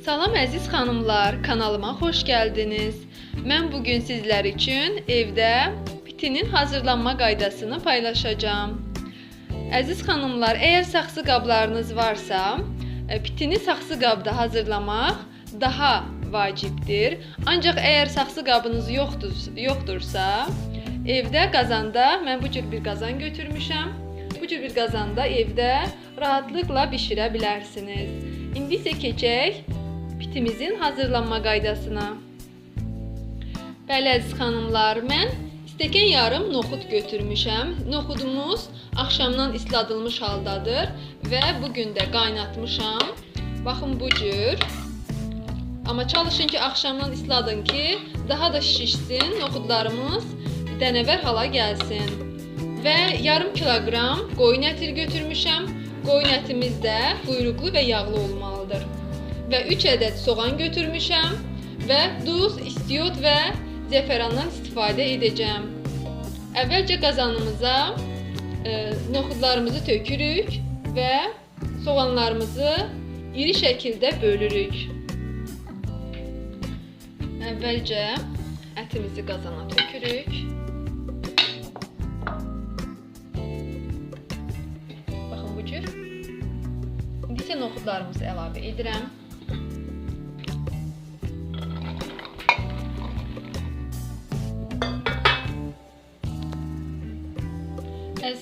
Salam əziz xanımlar, kanalıma xoş gəldiniz. Mən bu gün sizlər üçün evdə pitinin hazırlanma qaydasını paylaşacağam. Əziz xanımlar, əgər saxsı qablarınız varsa, e, pitini saxsı qabda hazırlamaq daha vacibdir. Ancaq əgər saxsı qabınız yoxdur, yoxdursa, evdə qazanda mən bu cür bir qazan götürmüşəm. Bu cür bir qazanda evdə rahatlıqla bişirə bilərsiniz. İndi isə keçək pitimizin hazırlanma qaydasına. Bəli əziz xanımlar, mən stəkan yarım noxud götürmüşəm. Noxudumuz axşamdan isladılmış haldadır və bu gün də qaynatmışam. Baxın bu cür. Amma çalışın ki, axşamdan isladın ki, daha da şişsin, noxudlarımız dənəvər hala gəlsin. Və yarım kiloqram qoyun əti götürmüşəm. Qoyun ətimiz də quyruqlu və yağlı olmalıdır. Və 3 ədəd soğan götürmüşəm və duz, istiot və zəfərandan istifadə edəcəm. Əvvəlcə qazanımıza e, noxudlarımızı tökürük və soğanlarımızı iri şəkildə bölürük. Əvvəlcə ətimizi qazana tökürük. Baxın bu cür. İndi isə noxudlarımızı əlavə edirəm.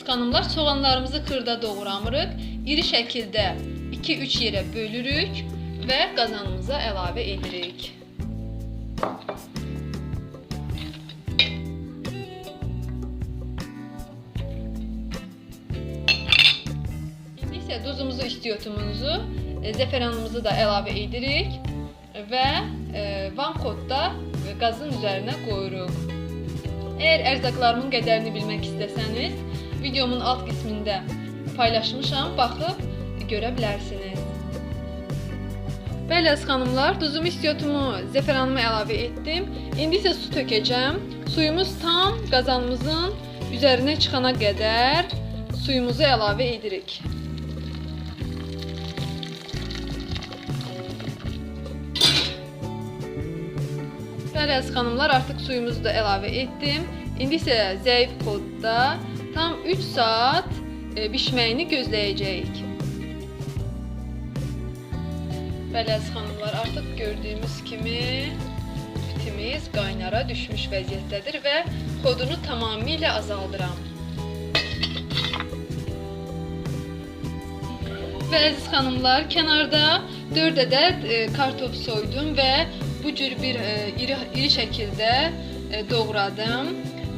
Xanımlar, soğanlarımızı xırda doğramırıq. İri şəkildə 2-3 yerə bölürük və qazanımıza əlavə edirik. İndi isə duzumuzu, istiotumuzu, e, zəfəranımızı da əlavə edirik və e, vanxodda qazın üzərinə qoyuruq. Əgər ərzaqlarımın qədərini bilmək istəsəniz, videomun alt qismində paylaşmışam, baxıb görə bilərsiniz. Bəli, əziz xanımlar, duzumu, istiyotumu, zəfəranımı əlavə etdim. İndi isə su tökəcəm. Suyumuz tam qazanımızın üzərinə çıxana qədər suyumuzu əlavə edirik. Bəli, əziz xanımlar, artıq suyumuzu da əlavə etdim. İndi isə zəif kodda tam 3 saat e, bişməyini gözləyəcəyik. Bəli, xanımlar, artıq gördüyümüz kimi pitimiz qaynara düşmüş vəziyyətdədir və xodunu tamamilə azaldıram. Və əziz xanımlar, kənarda 4 ədəd e, kartof soydum və bu cür bir e, iri, iri şəkildə e, doğradım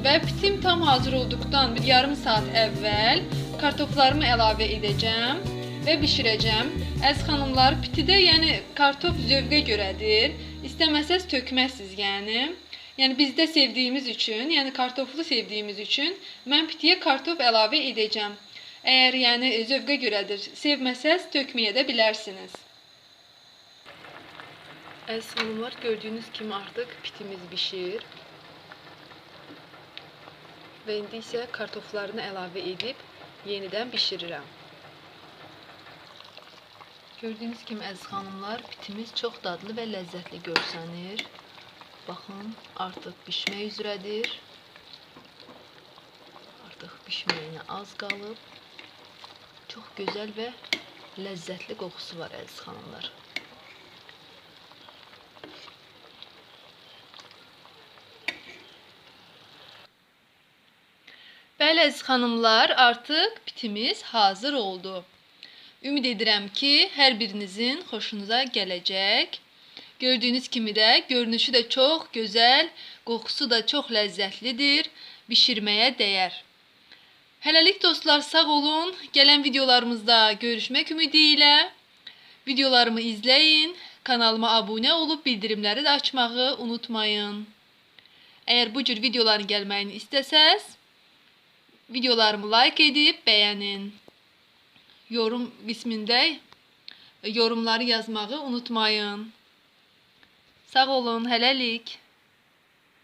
və pitim tam hazır olduqdan bir yarım saat əvvəl kartoflarımı əlavə edəcəm və bişirəcəm. Əziz xanımlar, pitidə yəni kartof zövqə görədir. İstəməsəz tökməzsiniz, yəni. Yəni bizdə sevdiyimiz üçün, yəni kartoflu sevdiyimiz üçün mən pitiyə kartof əlavə edəcəm. Əgər yəni zövqə görədir, sevməsəz tökməyə də bilərsiniz. Əziz xanımlar, gördüyünüz kimi artıq pitimiz bişir. Və indi isə kartoflarını əlavə edib yenidən bişirirəm. Gördüyünüz kimi əziz xanımlar, pitimiz çox dadlı və ləzzətli görsənir. Baxın, artıq bişmək üzrədir. Artıq bişməyinə az qalıb. Çox gözəl və ləzzətli qoxusu var əziz xanımlar. Əziz xanımlar, artıq pitimiz hazır oldu. Ümid edirəm ki, hər birinizin xoşunuza gələcək. Gördüyünüz kimi də görünüşü də çox gözəl, qoxusu da çox ləzzətlidir, bişirməyə dəyər. Hələlik dostlar sağ olun. Gələn videolarımızda görüşmək ümidi videolarımı izləyin, kanalıma abunə olub bildirimləri də açmağı unutmayın. Əgər bu cür videoların gəlməyini istəsəz, videolarımı like edib bəyənin. Yorum qismində yorumları yazmağı unutmayın. Sağ olun, hələlik.